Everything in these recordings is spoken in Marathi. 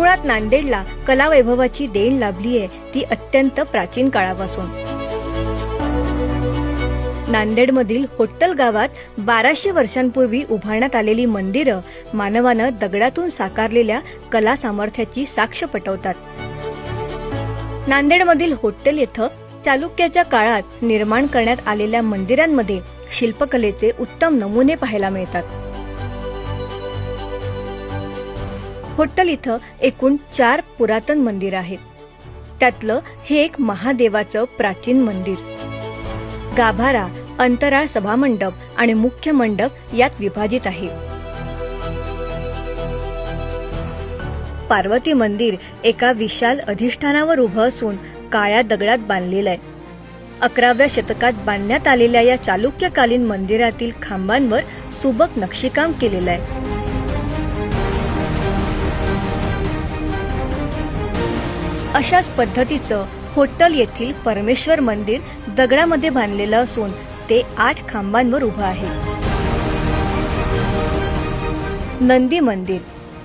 मुळात नांदेडला कलावैभवाची देण लाभली आहे ती अत्यंत प्राचीन काळापासून. नांदेडमधील होट्टल गावात बाराशे वर्षांपूर्वी उभारण्यात आलेली मंदिरं मानवानं दगडातून साकारलेल्या कला सामर्थ्याची साक्ष पटवतात. नांदेडमधील होट्टल येथं चालुक्याच्या काळात निर्माण करण्यात आलेल्या मंदिरांमध्ये शिल्पकलेचे उत्तम नमुने पाहायला मिळतात. होट्टल इथं एकूण चार पुरातन मंदिर आहेत. त्यातलं हे एक महादेवाचं प्राचीन मंदिर. गाभारा अंतराळ सभामंडप आणि मुख्य मंडप यात विभाजित आहे. पार्वती मंदिर एका विशाल अधिष्ठानावर उभं असून काळ्या दगडात बांधलेलं आहे अकराव्या शतकात बांधण्यात आलेल्या या चालुक्यकालीन मंदिरातील खांबांवर सुबक नक्षीकाम केलेलं आहे अशाच पद्धतीचं होट्टल येथील परमेश्वर मंदिर दगडामध्ये बांधलेलं असून ते आठ खांबांवर उभं आहे. नंदी मंदिर.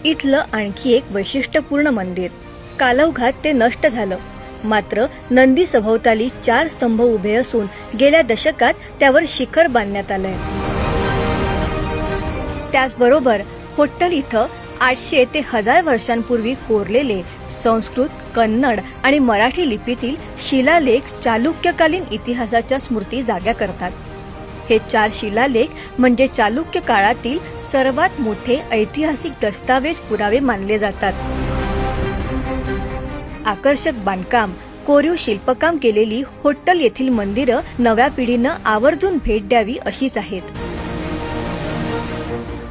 इथलं आणखी एक वैशिष्ट्यपूर्ण मंदिर. कालवघात ते नष्ट झालं. मात्र नंदी सभोवताली चार स्तंभ उभे असून गेल्या दशकात त्यावर शिखर बांधण्यात आलंय. त्याचबरोबर होट्टल इथं आठशे ते हजार वर्षांपूर्वी कोरलेले संस्कृत कन्नड आणि मराठी लिपीतील शिलालेख चालुक्यकालीन इतिहासाच्या स्मृती जाग्या करतात. हे चार शिलालेख म्हणजे चालुक्य काळातील सर्वात मोठे ऐतिहासिक दस्तावेज पुरावे मानले जातात. आकर्षक बांधकाम कोरीव शिल्पकाम केलेली होट्टल येथील मंदिरं नव्या पिढीनं आवर्जून भेट द्यावी अशीच आहेत.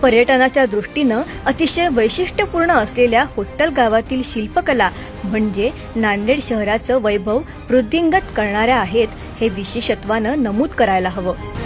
पर्यटनाच्या दृष्टीनं अतिशय वैशिष्ट्यपूर्ण असलेल्या होट्टल गावातील शिल्पकला म्हणजे नांदेड शहराचं वैभव वृद्धिंगत करणाऱ्या आहेत हे विशेषत्वानं नमूद करायला हवं.